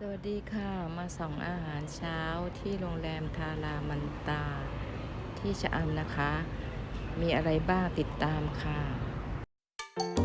สวัสดีค่ะ มาส่องอาหารเช้าที่โรงแรมทารามันตา ที่ชะอำนะคะ มีอะไรบ้างติดตามค่ะ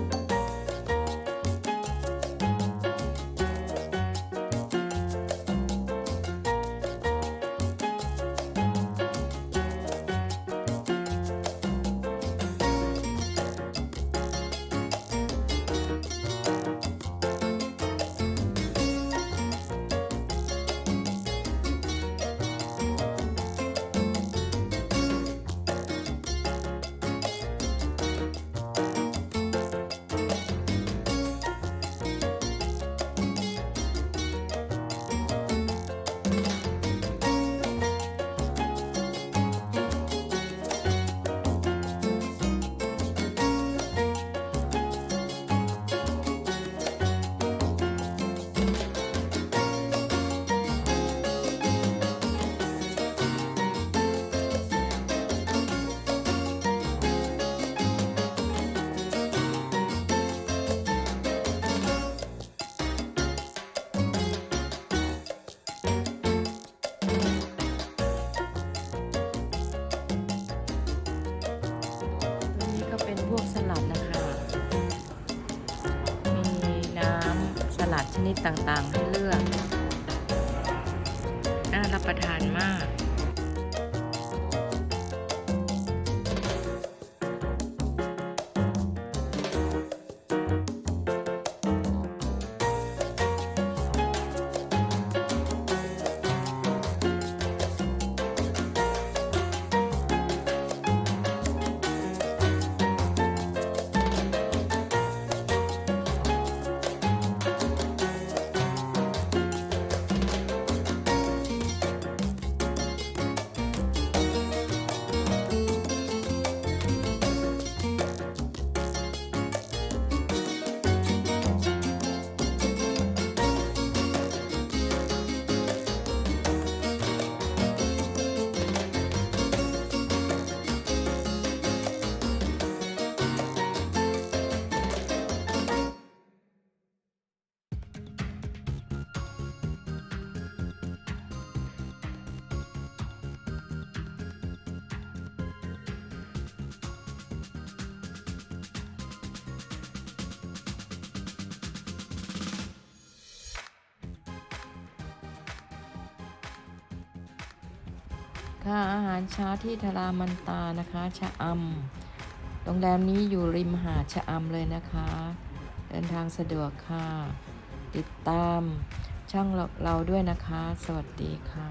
นิดต่างๆให้เลือก น่ารับประทานมาก ค่ะอาหารเช้าที่ทารามันตานะคะชะอำโรงแรมนี้อยู่ริมหาดชะอำเลยนะคะ เดินทางสะดวกค่ะ ติดตามช่องเราด้วยนะคะ สวัสดีค่ะ